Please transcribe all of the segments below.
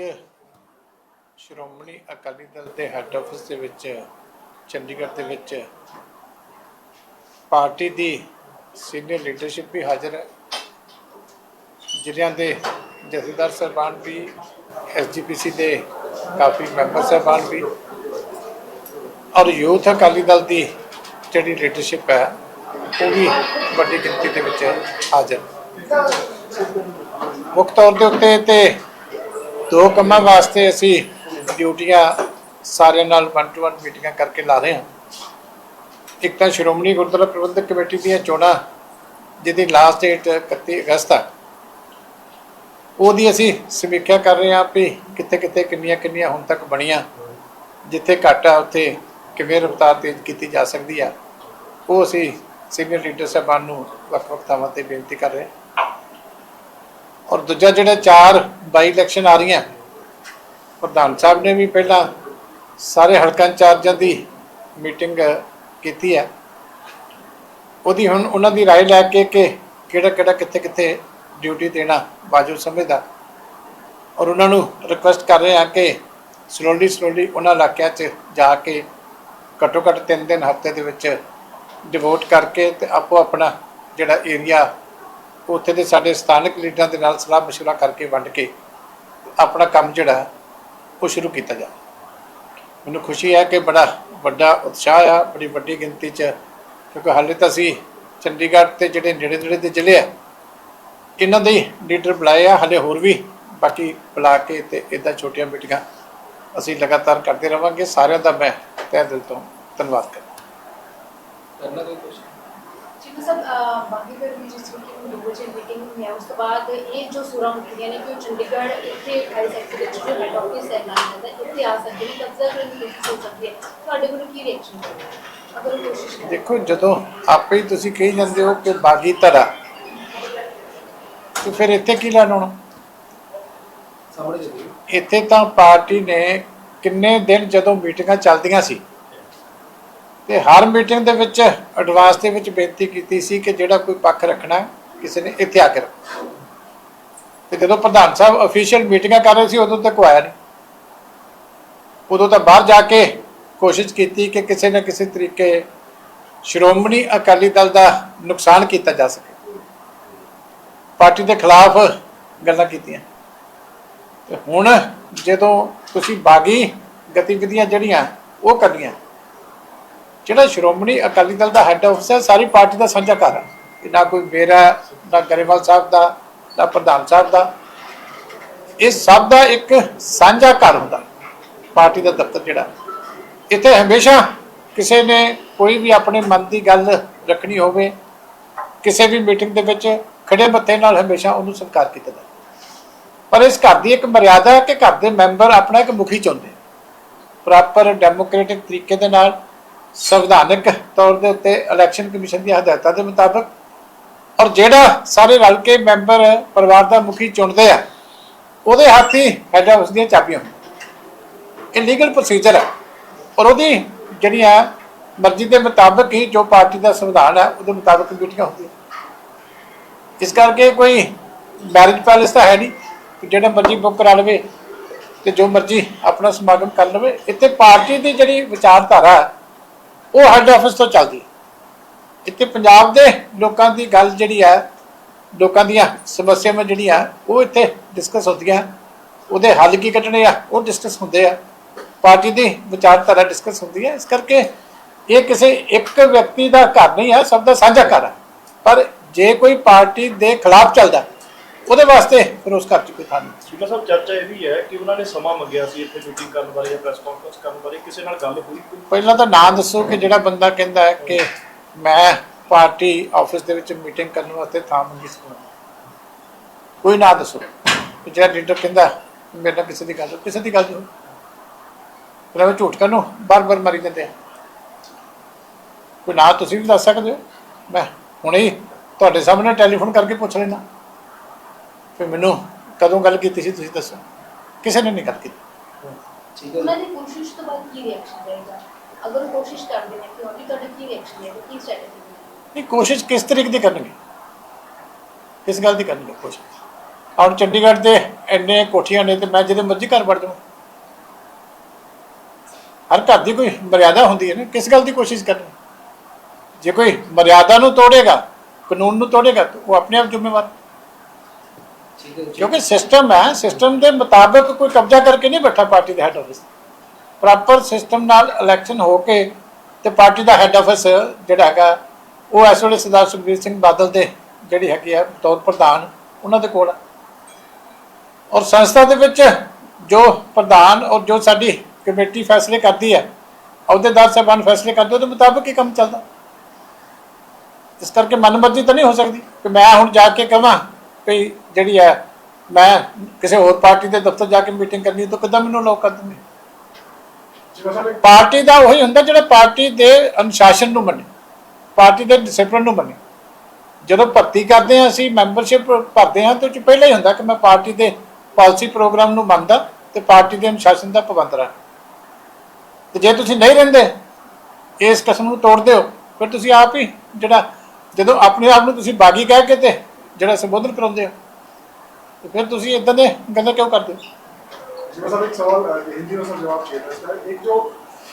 ਅੱਜ ਸ਼੍ਰੋਮਣੀ ਅਕਾਲੀ ਦਲ ਦੇ head office ਦੇ ਵਿੱਚ, ਚੰਡੀਗੜ੍ਹ ਦੇ ਵਿੱਚ ਪਾਰਟੀ ਦੀ ਸੀਨੀਅਰ ਲੀਡਰਸ਼ਿਪ ਵੀ ਹਾਜ਼ਰ ਹੈ। ਜ਼ਿਲ੍ਹਿਆਂ ਦੇ ਜਥੇਦਾਰ ਸਾਹਿਬਾਨ ਵੀ ਐਸਜੀਪੀਸੀ ਦੇ ਕਾਫੀ ਮੈਂਬਰ ਸਾਹਿਬਾਨ ਵੀ ਔਰ ਯੂਥ ਅਕਾਲੀ ਦਲ ਦੀ ਜਿਹੜੀ ਲੀਡਰਸ਼ਿਪ ਹੈ, ਉਹ ਵੀ ਵੱਡੀ ਗਿਣਤੀ ਦੇ ਵਿੱਚ ਹਾਜ਼ਰ। ਮੁੱਖ ਤੌਰ ਦੇ ਉੱਤੇ ਤੇ ਦੋ ਕੰਮਾਂ ਵਾਸਤੇ ਅਸੀਂ ਡਿਊਟੀਆਂ ਸਾਰਿਆਂ ਨਾਲ ਵਨ ਟੂ ਵਨ ਮੀਟਿੰਗਾਂ ਕਰਕੇ ਲਾ ਰਹੇ ਹਾਂ। ਇੱਕ ਤਾਂ ਸ਼੍ਰੋਮਣੀ ਗੁਰਦੁਆਰਾ ਪ੍ਰਬੰਧਕ ਕਮੇਟੀ ਦੀਆਂ ਚੋਣਾਂ, ਜਿਹਦੀ ਲਾਸਟ ਡੇਟ 31 ਅਗਸਤ ਆ। ਉਹਦੀ ਅਸੀਂ ਸਮੀਖਿਆ ਕਰ ਰਹੇ ਹਾਂ ਵੀ ਕਿੱਥੇ ਕਿੱਥੇ ਕਿੰਨੀਆਂ ਕਿੰਨੀਆਂ ਹੁਣ ਤੱਕ ਬਣੀਆਂ, ਜਿੱਥੇ ਘੱਟ ਆ, ਉੱਥੇ ਕਿਵੇਂ ਰਫਤਾਰ ਤੇਜ਼ ਕੀਤੀ ਜਾ ਸਕਦੀ ਆ। ਉਹ ਅਸੀਂ ਸੀਨੀਅਰ ਲੀਡਰ ਸਾਹਿਬਾਨ ਨੂੰ ਵੱਖ-ਵੱਖ ਥਾਵਾਂ ਤੇ ਬੇਨਤੀ ਕਰ ਰਹੇ ਹਾਂ। ਔਰ ਦੂਜਾ ਜਿਹੜਾ ਚਾਰ ਬਾਈ ਇਲੈਕਸ਼ਨ ਆ ਰਹੀਆਂ ਪ੍ਰਧਾਨ ਸਾਹਿਬ ਨੇ ਵੀ ਪਹਿਲਾਂ ਸਾਰੇ ਹਲਕਾ ਇੰਚਾਰਜਾਂ ਦੀ ਮੀਟਿੰਗ ਕੀਤੀ ਹੈ ਉਹਦੀ ਹੁਣ ਉਹਨਾਂ ਦੀ رائے ਲੈ ਕੇ ਕਿ ਕਿਹੜਾ ਕਿਹੜਾ ਕਿੱਥੇ ਕਿੱਥੇ ਡਿਊਟੀ ਦੇਣਾ ਵਾਜਬ ਸਮਝਦਾ ਔਰ ਉਹਨਾਂ ਨੂੰ ਰਿਕੁਐਸਟ ਕਰ ਰਹੇ ਹਾਂ ਕਿ ਸਲੋਲੀ ਸਲੋਲੀ ਉਹਨਾਂ ਇਲਾਕਿਆਂ 'ਚ ਜਾ ਕੇ ਘੱਟੋ ਘੱਟ 3 ਦਿਨ ਹਫ਼ਤੇ ਦੇ ਵਿੱਚ ਡਿਵੋਟ ਕਰਕੇ ਤੇ ਆਪੋ ਆਪਣਾ ਜਿਹੜਾ ਏਰੀਆ ਉੱਥੇ ਦੇ ਸਾਡੇ ਸਥਾਨਕ ਲੀਡਰਾਂ ਦੇ ਨਾਲ ਸਲਾਹ ਮਸ਼ਵਰਾ ਕਰਕੇ ਵੰਡ ਕੇ ਆਪਣਾ ਕੰਮ ਜਿਹੜਾ ਉਹ ਸ਼ੁਰੂ ਕੀਤਾ ਜਾ ਮੈਨੂੰ ਖੁਸ਼ੀ ਹੈ ਕਿ ਬੜਾ ਵੱਡਾ ਉਤਸ਼ਾਹ ਆ, ਬੜੀ ਵੱਡੀ ਗਿਣਤੀ 'ਚ, ਕਿਉਂਕਿ ਹਾਲੇ ਤਾਂ ਅਸੀਂ ਚੰਡੀਗੜ੍ਹ ਤੇ ਜਿਹੜੇ ਨੇੜੇ ਨੇੜੇ ਦੇ ਜ਼ਿਲ੍ਹੇ ਆ, ਇਹਨਾਂ ਦੇ ਲੀਡਰ ਬੁਲਾਏ ਆ, ਹਲੇ ਹੋਰ ਵੀ ਬਾਕੀ ਬੁਲਾ ਕੇ ਤੇ ਇਦਾਂ ਛੋਟੀਆਂ ਮੀਟਿੰਗਾਂ ਅਸੀਂ ਲਗਾਤਾਰ ਕਰਦੇ ਰਵਾਂਗੇ। ਸਾਰਿਆਂ ਦਾ ਮੈਂ ਤਹਿ ਦਿਲ ਤੋਂ ਧੰਨਵਾਦ ਕਰਦਾ। ਕਰਨਾ ਕੋਈ ਕੁਛ ਜੀ ਸਭ ਬਾਕੀ ਫਿਰ ਵੀ ਜਿਸ ਤਰੀਕੇ ਨਾਲ ਲੋਗੋ ਚੇਂਜ ਮੀਟਿੰਗ ਹੋਈ ਹੈ ਉਸ ਤੋਂ ਬਾਅਦ ਇਹ ਜੋ ਸੁਰਾਂ ਉੱਠੀਆਂ ਨੇ ਕਿ ਉਹ ਚੰਡੀਗੜ੍ਹ ਇੱਥੇ 28 ਸੈਕਟਰ ਵਿੱਚ ਜੋ ਹੈਡ ਆਫਿਸ ਹੈ ਨਾਲ ਦਾ ਇੱਥੇ ਆ ਸਕਦੇ ਨੇ ਕਬਜ਼ਾ ਕਰਨ ਦੀ ਕੋਸ਼ਿਸ਼ ਹੋ ਸਕਦੀ ਹੈ। ਤੁਹਾਡੇ ਵੱਲੋਂ ਕੀ ਰਿਐਕਸ਼ਨ ਹੋਵੇਗਾ ਅਗਰ ਉਹ ਕੋਸ਼ਿਸ਼ ਕਰੇ। ਦੇਖੋ ਜਦੋਂ ਆਪੇ ਹੀ ਤੁਸੀਂ ਕਹੀ ਜਾਂਦੇ ਹੋ ਕਿ ਬਾਗੀ ਧਰਾ ਤੇ ਫਿਰ ਇੱਥੇ ਕੀ ਲੈਣ ਆਉਣਾ? ਇੱਥੇ ਤਾਂ ਪਾਰਟੀ ਨੇ ਕਿੰਨੇ ਦਿਨ ਜਦੋਂ ਮੀਟਿੰਗਾਂ ਚੱਲਦੀਆਂ ਸੀ ਤੇ ਹਰ ਮੀਟਿੰਗ ਦੇ ਵਿੱਚ ਐਡਵਾਂਸ ਦੇ ਵਿੱਚ ਬੇਨਤੀ ਕੀਤੀ ਸੀ ਕਿ ਜਿਹੜਾ ਕੋਈ ਪੱਖ ਰੱਖਣਾ ਕਿਸੇ ਨੇ ਇੱਥੇ ਆ ਕੇ ਰੱਖੋ। ਤੇ ਜਦੋਂ ਪ੍ਰਧਾਨ ਸਾਹਿਬ ਅਫੀਸ਼ੀਅਲ ਮੀਟਿੰਗਾਂ ਕਰ ਰਹੇ ਸੀ, ਉਦੋਂ ਤੱਕ ਆਇਆ ਨਹੀਂ। ਉਦੋਂ ਤਾਂ ਬਾਹਰ ਜਾ ਕੇ ਕੋਸ਼ਿਸ਼ ਕੀਤੀ ਕਿ ਕਿਸੇ ਨਾ ਕਿਸੇ ਤਰੀਕੇ ਸ਼੍ਰੋਮਣੀ ਅਕਾਲੀ ਦਲ ਦਾ ਨੁਕਸਾਨ ਕੀਤਾ ਜਾ ਸਕੇ। ਪਾਰਟੀ ਦੇ ਖਿਲਾਫ ਗੱਲਾਂ ਕੀਤੀਆਂ। ਤੇ ਹੁਣ ਜਦੋਂ ਤੁਸੀਂ ਬਾਗੀ ਗਤੀਵਿਧੀਆਂ ਜਿਹੜੀਆਂ ਉਹ ਕਰਨੀਆਂ ਜਿਹੜਾ ਸ਼੍ਰੋਮਣੀ ਅਕਾਲੀ ਦਲ ਦਾ ਹੈੱਡ ਆਫਿਸ ਹੈ, ਸਾਰੀ ਪਾਰਟੀ ਦਾ ਸਾਂਝਾ ਘਰ ਹੈ। ਨਾ ਕੋਈ ਮੇਰਾ, ਨਾ ਗਰੇਵਾਲ ਸਾਹਿਬ ਦਾ, ਨਾ ਪ੍ਰਧਾਨ ਸਾਹਿਬ ਦਾ। ਇਹ ਸਭ ਦਾ ਇੱਕ ਸਾਂਝਾ ਘਰ ਹੁੰਦਾ, ਪਾਰਟੀ ਦਾ ਦਫ਼ਤਰ ਜਿਹੜਾ। ਇੱਥੇ ਹਮੇਸ਼ਾ ਕਿਸੇ ਨੇ ਕੋਈ ਵੀ ਆਪਣੇ ਮਨ ਦੀ ਗੱਲ ਰੱਖਣੀ ਹੋਵੇ, ਕਿਸੇ ਵੀ ਮੀਟਿੰਗ ਦੇ ਵਿੱਚ ਖੜੇ ਮੱਥੇ ਨਾਲ ਹਮੇਸ਼ਾ ਉਹਨੂੰ ਸਤਿਕਾਰ ਕੀਤਾ ਜਾਂਦਾ। ਪਰ ਇਸ ਘਰ ਦੀ ਇੱਕ ਮਰਿਆਦਾ ਹੈ ਕਿ ਘਰ ਦੇ ਮੈਂਬਰ ਆਪਣਾ ਇੱਕ ਮੁਖੀ ਚੁਣਦੇ ਪ੍ਰੋਪਰ ਡੈਮੋਕ੍ਰੈਟਿਕ ਤਰੀਕੇ ਦੇ ਨਾਲ ਸੰਵਿਧਾਨਕ ਤੌਰ ਦੇ ਉੱਤੇ ਇਲੈਕਸ਼ਨ ਕਮਿਸ਼ਨ ਦੀਆਂ ਹਦਾਇਤਾਂ ਦੇ ਮੁਤਾਬਕ ਔਰ ਜਿਹੜਾ ਸਾਰੇ ਰਲ ਕੇ ਮੈਂਬਰ ਪਰਿਵਾਰ ਦਾ ਮੁਖੀ ਚੁਣਦੇ ਆ ਉਹਦੇ ਹੱਥ ਹੀ ਹੈਡ ਹਾਊਸ ਦੀਆਂ ਚਾਬੀਆਂ ਇਹ ਲੀਗਲ ਪ੍ਰੋਸੀਜਰ ਹੈ ਔਰ ਉਹਦੀ ਜਿਹੜੀਆਂ ਮਰਜ਼ੀ ਦੇ ਮੁਤਾਬਕ ਹੀ ਜੋ ਪਾਰਟੀ ਦਾ ਸੰਵਿਧਾਨ ਹੈ ਉਹਦੇ ਮੁਤਾਬਕ ਮੀਟਿੰਗਾਂ ਹੁੰਦੀਆਂ। ਇਸ ਕਰਕੇ ਕੋਈ ਮੈਰਿਜ ਪੈਲੇਸ ਤਾਂ ਹੈ ਨਹੀਂ ਕਿ ਜਿਹੜਾ ਮਰਜ਼ੀ ਬੁੱਕ ਕਰਾ ਲਵੇ ਤੇ ਜੋ ਮਰਜ਼ੀ ਆਪਣਾ ਸਮਾਗਮ ਕਰ ਲਵੇ। ਇੱਥੇ ਪਾਰਟੀ ਦੀ ਜਿਹੜੀ ਵਿਚਾਰਧਾਰਾ ਹੈ, ਉਹ ਹੈੱਡ ਆਫਿਸ ਤੋਂ ਚੱਲਦੀ ਇੱਥੇ ਪੰਜਾਬ ਦੇ ਲੋਕਾਂ ਦੀ ਗੱਲ ਜਿਹੜੀ ਹੈ ਲੋਕਾਂ ਦੀਆਂ ਸਮੱਸਿਆਵਾਂ ਜਿਹੜੀਆਂ, ਉਹ ਇੱਥੇ ਡਿਸਕਸ ਹੁੰਦੀਆਂ। ਉਹਦੇ ਹੱਲ ਕੀ ਕੱਢਣੇ ਆ, ਉਹ ਡਿਸਕਸ ਹੁੰਦੇ ਆ। ਪਾਰਟੀ ਦੀ ਵਿਚਾਰਧਾਰਾ ਡਿਸਕਸ ਹੁੰਦੀ ਹੈ ਇਸ ਕਰਕੇ ਇਹ ਕਿਸੇ ਇੱਕ ਵਿਅਕਤੀ ਦਾ ਘਰ ਨਹੀਂ ਹੈ ਸਭ ਦਾ ਸਾਂਝਾ ਘਰ ਹੈ ਪਰ ਜੇ ਕੋਈ ਪਾਰਟੀ ਦੇ ਖਿਲਾਫ ਚੱਲਦਾ ਉਹਦੇ ਵਾਸਤੇ ਫਿਰ ਉਸ ਘਰ 'ਚ ਕੋਈ ਥਾਂ ਨਹੀਂ। ਸ਼ੀਲਾ ਸਾਹਿਬ ਚਰਚਾ ਇਹ ਵੀ ਹੈ ਕਿ ਉਹਨਾਂ ਨੇ ਸਮਾਂ ਮੰਗਿਆ ਸੀ ਇੱਥੇ ਮੀਟਿੰਗ ਕਰਨ ਬਾਰੇ ਜਾਂ ਪ੍ਰੈਸ ਕਾਨਫਰੰਸ ਕਰਨ ਬਾਰੇ ਕਿਸੇ ਨਾਲ ਗੱਲ ਹੋਈ ਕੋਈ? ਪਹਿਲਾਂ ਤਾਂ ਨਾਂ ਦੱਸੋ ਕਿ ਜਿਹੜਾ ਬੰਦਾ ਕਹਿੰਦਾ ਹੈ ਕਿ ਮੈਂ ਪਾਰਟੀ ਆਫਿਸ ਦੇ ਵਿੱਚ ਮੀਟਿੰਗ ਕਰਨ ਵਾਸਤੇ ਥਾਂ ਮੰਗੀ ਸੀ। ਕੋਈ ਨਾਂ ਦੱਸੋ। ਕਿ ਜਿਹੜਾ ਲੀਡਰ ਕਹਿੰਦਾ ਮੇਰੇ ਨਾਲ ਕਿਸੇ ਦੀ ਗੱਲ ਕਿਸੇ ਦੀ ਗੱਲ ਨਹੀਂ ਫਿਰ ਐਵੇਂ ਝੂਠ ਕਰਨ ਬਾਰ-ਬਾਰ ਮਾਰੀ ਜਾਂਦੇ ਆ। ਕੋਈ ਨਾਂ ਤੁਸੀਂ ਵੀ ਦੱਸ ਸਕਦੇ ਹੋ? ਮੈਂ ਹੁਣੇ ਹੀ ਤੁਹਾਡੇ ਸਾਹਮਣੇ ਟੈਲੀਫੋਨ ਕਰਕੇ ਪੁੱਛ ਲੈਣਾ ਫਿਰ ਮੈਨੂੰ ਕਦੋਂ ਗੱਲ ਕੀਤੀ ਸੀ ਤੁਸੀਂ ਦੱਸੋ। ਕਿਸੇ ਨੇ ਨਹੀਂ ਗੱਲ ਕੀਤੀ। ਠੀਕ ਹੈ। ਉਹਨਾਂ ਦੀ ਕੋਸ਼ਿਸ਼ ਤੋਂ ਬਾਅਦ ਕੀ ਰਿਐਕਸ਼ਨ ਰਹੇਗਾ? ਅਗਰ ਉਹ ਕੋਸ਼ਿਸ਼ ਕਰਦੇ ਨੇ ਕਿ ਉਹਦੀ ਤੁਹਾਡਾ ਕੀ ਰਿਐਕਸ਼ਨ ਹੈ ਕੀ ਸਟ੍ਰੈਟਜੀ ਨਹੀਂ ਕੋਸ਼ਿਸ਼ ਕਿਸ ਤਰੀਕੇ ਦੀ ਕਰਨਗੇ? ਕਿਸ ਗੱਲ ਦੀ ਕਰਨਗੇ ਕੋਸ਼ਿਸ਼? ਹੁਣ ਚੰਡੀਗੜ੍ਹ ਦੇ ਇੰਨੇ ਕੋਠੀਆਂ ਨੇ ਤੇ ਮੈਂ ਜਿਹਦੇ ਮਰਜ਼ੀ ਘਰ ਵੜ ਜਾਵਾਂ। ਹਰ ਘਰ ਦੀ ਕੋਈ ਮਰਿਆਦਾ ਹੁੰਦੀ ਹੈ ਨਾ ਕਿਸ ਗੱਲ ਦੀ ਕੋਸ਼ਿਸ਼ ਕਰਨੀ? ਜੇ ਕੋਈ ਮਰਿਆਦਾ ਨੂੰ ਤੋੜੇਗਾ ਕਾਨੂੰਨ ਨੂੰ ਤੋੜੇਗਾ ਤਾਂ ਉਹ ਆਪਣੇ ਆਪ ਜ਼ਿੰਮੇਵਾਰ। ਕਿਉਂਕਿ ਸਿਸਟਮ ਹੈ ਸਿਸਟਮ ਦੇ ਮੁਤਾਬਕ ਕੋਈ ਕਬਜ਼ਾ ਕਰਕੇ ਨਹੀਂ ਬੈਠਾ ਪਾਰਟੀ ਦੇ ਹੈੱਡ ਆਫਿਸ ਪ੍ਰੋਪਰ ਸਿਸਟਮ ਨਾਲ ਇਲੈਕਸ਼ਨ ਹੋ ਕੇ ਤੇ ਪਾਰਟੀ ਦਾ ਹੈੱਡ ਆਫਿਸ ਜਿਹੜਾ ਹੈਗਾ, ਉਹ ਇਸ ਵੇਲੇ ਸਰਦਾਰ ਸੁਖਬੀਰ ਸਿੰਘ ਬਾਦਲ ਦੇ ਜਿਹੜੀ ਹੈਗੀ ਆ ਤੌਰ ਪ੍ਰਧਾਨ, ਉਹਨਾਂ ਦੇ ਕੋਲ ਹੈ ਔਰ ਸੰਸਥਾ ਦੇ ਵਿੱਚ ਜੋ ਪ੍ਰਧਾਨ ਔਰ ਜੋ ਸਾਡੀ ਕਮੇਟੀ ਫੈਸਲੇ ਕਰਦੀ ਹੈ ਅਹੁਦੇਦਾਰ ਸਾਹਿਬਾਨ ਫੈਸਲੇ ਕਰਦੇ ਉਹਦੇ ਮੁਤਾਬਕ ਹੀ ਕੰਮ ਚੱਲਦਾ। ਇਸ ਕਰਕੇ ਮਨਮਰਜ਼ੀ ਤਾਂ ਨਹੀਂ ਹੋ ਸਕਦੀ ਕਿ ਮੈਂ ਹੁਣ ਜਾ ਕੇ ਕਹਾਂ ਵੀ ਜਿਹੜੀ ਹੈ ਮੈਂ ਕਿਸੇ ਹੋਰ ਪਾਰਟੀ ਦੇ ਦਫ਼ਤਰ ਜਾ ਕੇ ਮੀਟਿੰਗ ਕਰਨੀ ਤਾਂ ਕਿੱਦਾਂ ਮੈਨੂੰ ਲੋਕ ਕਰ ਦਿੰਦੇ ਪਾਰਟੀ ਦਾ ਉਹੀ ਹੁੰਦਾ ਜਿਹੜਾ ਪਾਰਟੀ ਦੇ ਅਨੁਸ਼ਾਸਨ ਨੂੰ ਮੰਨੇ ਪਾਰਟੀ ਦੇ ਡਿਸਪਲਿਨ ਨੂੰ ਮੰਨੇ। ਜਦੋਂ ਭਰਤੀ ਕਰਦੇ ਹਾਂ ਅਸੀਂ ਮੈਂਬਰਸ਼ਿਪ ਭਰਦੇ ਹਾਂ ਤੇ ਉਹ 'ਚ ਪਹਿਲਾਂ ਹੀ ਹੁੰਦਾ ਕਿ ਮੈਂ ਪਾਰਟੀ ਦੇ ਪਾਲਿਸੀ ਪ੍ਰੋਗਰਾਮ ਨੂੰ ਮੰਨਦਾ ਤੇ ਪਾਰਟੀ ਦੇ ਅਨੁਸ਼ਾਸਨ ਦਾ ਪਾਬੰਦ ਰਹਾਂ। ਤੇ ਜੇ ਤੁਸੀਂ ਨਹੀਂ ਰਹਿੰਦੇ ਇਸ ਕਸਮ ਨੂੰ ਤੋੜਦੇ ਹੋ ਫਿਰ ਤੁਸੀਂ ਆਪ ਹੀ ਜਿਹੜਾ ਜਦੋਂ ਆਪਣੇ ਆਪ ਨੂੰ ਤੁਸੀਂ ਬਾਗੀ ਕਹਿ ਕੇ ਤੇ ਜਿਹੜਾ ਸੰਬੋਧਨ ਕਰਾਉਂਦੇ ਹੋ ਤੇ ਫਿਰ ਤੁਸੀਂ ਇਦਾਂ ਦੇ ਗੱਲਾਂ ਕਿਉਂ ਕਰਦੇ ਹੋ जिसमें सब एक सवाल अ, हिंदी में सब जवाब चाहिए था इसका एक जो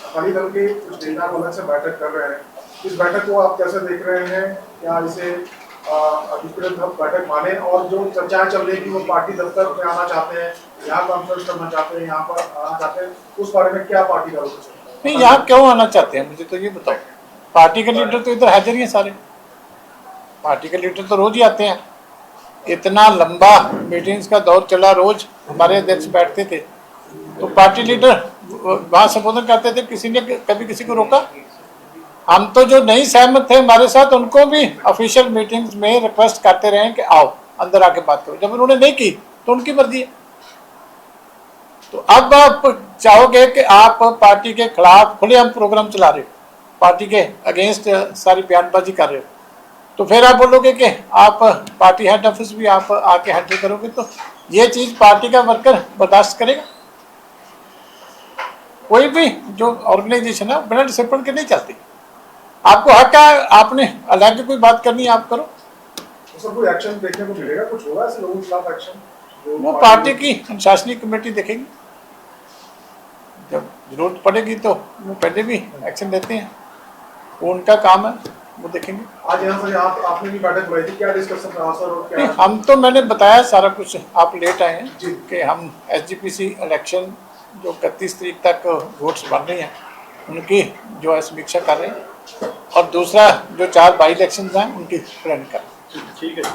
अकाली दल के कुछ नेता को अलग से बैठक कर रहे हैं इस बैठक को आप कैसे देख रहे हैं क्या इसे अ, अधिकृत हम बैठक माने और जो चर्चाएं चल रही है कि वो पार्टी दफ्तर में आना चाहते हैं यहाँ कॉन्फ्रेंस करना चाहते हैं यहाँ पर आना चाहते हैं उस बारे में क्या पार्टी का रुख है नहीं यहाँ क्यों आना चाहते हैं मुझे तो ये बताओ पार्टी के लीडर तो इधर हाजिर ही हैं सारे पार्टी के लीडर तो रोज ही आते हैं इतना लंबा मीटिंग्स का दौर चला, रोज हमारे अध्यक्ष बैठते थे। तो पार्टी लीडर वहाँ संबोधन करते थे, किसी ने कभी किसी को रोका? हम तो जो नहीं सहमत थे हमारे साथ, उनको भी ऑफिशियल मीटिंग्स में रिक्वेस्ट करते रहे कि आओ, अंदर आके बात करो। जब उन्होंने नहीं की तो उनकी मर्ज़ी है। तो अब आप चाहोगे कि आप पार्टी के खिलाफ खुलेआम प्रोग्राम चला रहे हो। पार्टी के अगेंस्ट सारी बयानबाजी कर रहे हो। तो फिर आप बोलोगे कि आप पार्टी हेड ऑफ़िस भी आप आके हैंडल करोगे तो ये चीज़ पार्टी का वर्कर बर्दाश्त करेगा। कोई भी जो ऑर्गेनाइजेशन है बिना डिसिप्लिन के नहीं चलती। आपको हक है आपने अलग कोई बात करनी है आप करो। तो एक्शन देखने को मिलेगा? कुछ होगा लोगों के खिलाफ एक्शन वो पार्टी की अनुशासनी कमेटी देखेगी। जब ज़रूरत पड़ेगी तो वो पहले भी एक्शन लेते हैं। वो उनका काम है। वो देखेंगे। आज यहाँ आप आपने भी बैठक बुलाई थी क्या डिस्कशन रहा सर और क्या? हम तो मैंने बताया सारा कुछ आप लेट आए हैं कि हम एस इलेक्शन जो इकतीस तरीक तक वोट्स बन रही हैं उनकी जो है समीक्षा कर रहे हैं। और दूसरा जो चार बाई इलेक्शन हैं उनकी प्लान कर ठीक है।